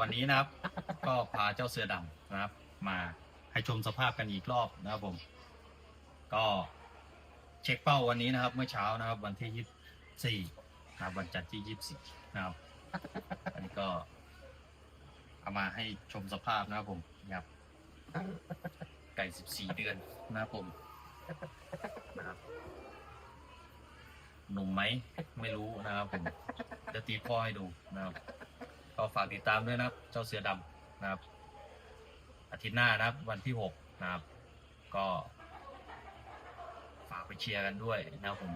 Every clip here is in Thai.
วันนี้นะครับ ก็พาเจ้าเสือดำนะครับ มาให้ชมสภาพกันอีกรอบนะครับผม ก็เช็คเป้าวันนี้นะครับ เมื่อเช้านะครับ วันที่ยี่สี่นะครับวันจันทร์ที่ยี่สี่นะครับอันนี้ก็เอามาให้ชมสภาพนะครับผมนะครับไก่สิบสี่เดือนนะครับผมนะครับหนุ่มไหมไม่รู้นะครับผมจะตีพ่อให้ดูนะครับ ก็ฝากติดตามด้วยนะครับ เจ้าเสือดำนะครับ อาทิตย์หน้านะครับ วันที่หกนะครับ ก็ ฝากไปเชียร์กันด้วยนะครับผม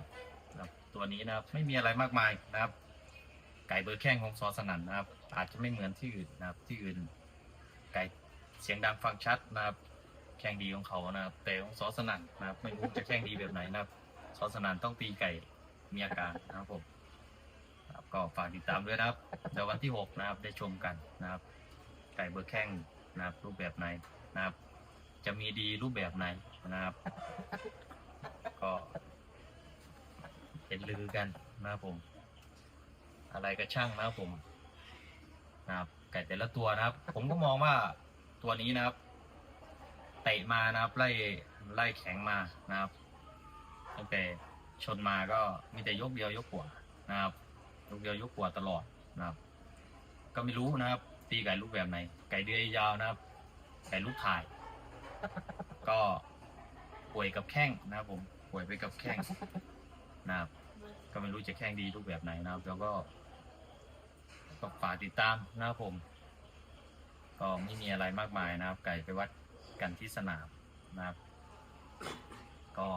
นะครับตัวนี้นะครับ ไม่มีอะไรมากมายนะครับ ไก่เบอร์แข้งของซอสนันนะครับ อาจจะไม่เหมือนที่อื่นนะครับ ที่อื่น ไก่เสียงดังฟังชัดนะครับ แข่งดีของเขานะครับ แต่ของซอสนันนะครับ ไม่รู้จะแข่งดีแบบไหนนะครับ ซอสนันต้องตีไก่มีอาการนะครับผม ครับก็ฝากติดตามด้วยนะครับเดี๋ยววันที่ 6 นะครับได้ชมกันนะครับ ไก่เบอร์แข้งนะครับ รูปแบบไหนนะครับ จะมีดีรูปแบบไหนนะครับ ก็เป็นลือกันนะครับผม อะไรก็ช่างนะครับผมนะครับไก่แต่ละตัวนะครับ ผมก็มองว่าตัวนี้นะครับเตะมานะครับไล่ไล่แข็งมานะครับตั้งแต่ชนมาก็มีแต่ยกเดียวยกหัวนะครับ ยกเดียวยกหัวตลอดนะครับ ก็ไม่รู้นะครับ ตีไก่ลูกแบบไหน ไก่เดือยยาวนะครับ ไก่ลูกถ่าย ก็ป่วยกับแข้งนะครับผมป่วยไปกับแข้งนะครับ ก็ไม่รู้จะแข้งดีลูกแบบไหนนะครับ แล้วก็ก็ฝากติดตามนะครับผม ก็ไม่มีอะไรมากมายนะครับ ไก่ไปวัดกันที่สนามนะครับ ก็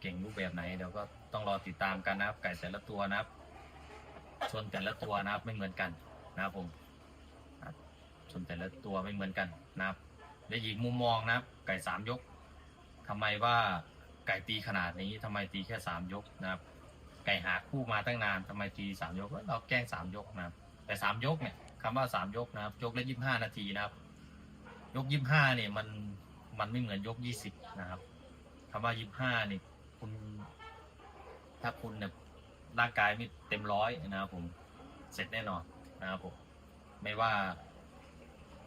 เก่งรูปแบบไหนเดี๋ยวก็ต้องรอติดตามกันนะครับ ไก่แต่ละตัวนะครับ ส่วนแต่ละตัวนะครับไม่เหมือนกันนะครับผมครับส่วนแต่ละตัวไม่เหมือนกันนะครับและอีกมุมมองนะครับ ไก่สามยกทำไมว่าไก่ตีขนาดนี้ทำไมตีแค่สามยกนะครับ ไก่หาคู่มาตั้งนานทำไมตีสามยกเอ้ยเราแกล้งสามยกนะครับ แต่สามยกเนี่ยคำว่าสามยกนะครับยกละยี่สิบห้านาทีนะครับ ยกยี่สิบห้าเนี่ยมันมันไม่เหมือนยกยี่สิบนะครับคำว่ายี่สิบห้านี่คุณถ้าคุณเนี่ย ร่างกายไม่เต็มร้อยนะครับผมเสร็จแน่นอนนะครับผมไม่ว่า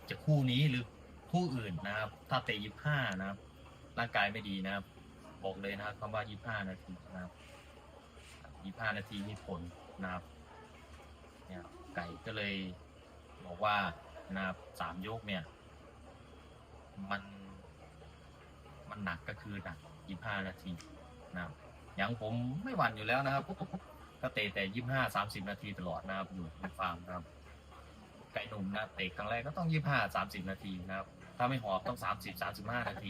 จะคู่นี้หรือคู่อื่นนะครับ ถ้าเตะยี่ห้านะครับ ร่างกายไม่ดีนะครับ บอกเลยนะครับคำว่ายี่ห้านาทีนะครับยี่ห้านาทีมีผลนะครับเนี่ยไก่ก็เลยบอกว่านะครับสามยกเนี่ย มัน มันหนักก็คือหนักยี่ห้านาทีนะครับอย่างผมไม่หวั่นอยู่แล้วนะครับ ก็เตะแต่ยี่ห้าสามสิบนาทีตลอดนะครับอยู่ในฟาร์มนะครับ ไก่หนุ่มนะเตะครั้งแรกก็ต้องยี่ห้าสามสิบนาทีนะครับ ถ้าไม่หอบต้องสามสิบสามสิบห้านาที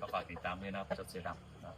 ก็ฝากติดตามด้วยนะครับจดเสียดำนะครับ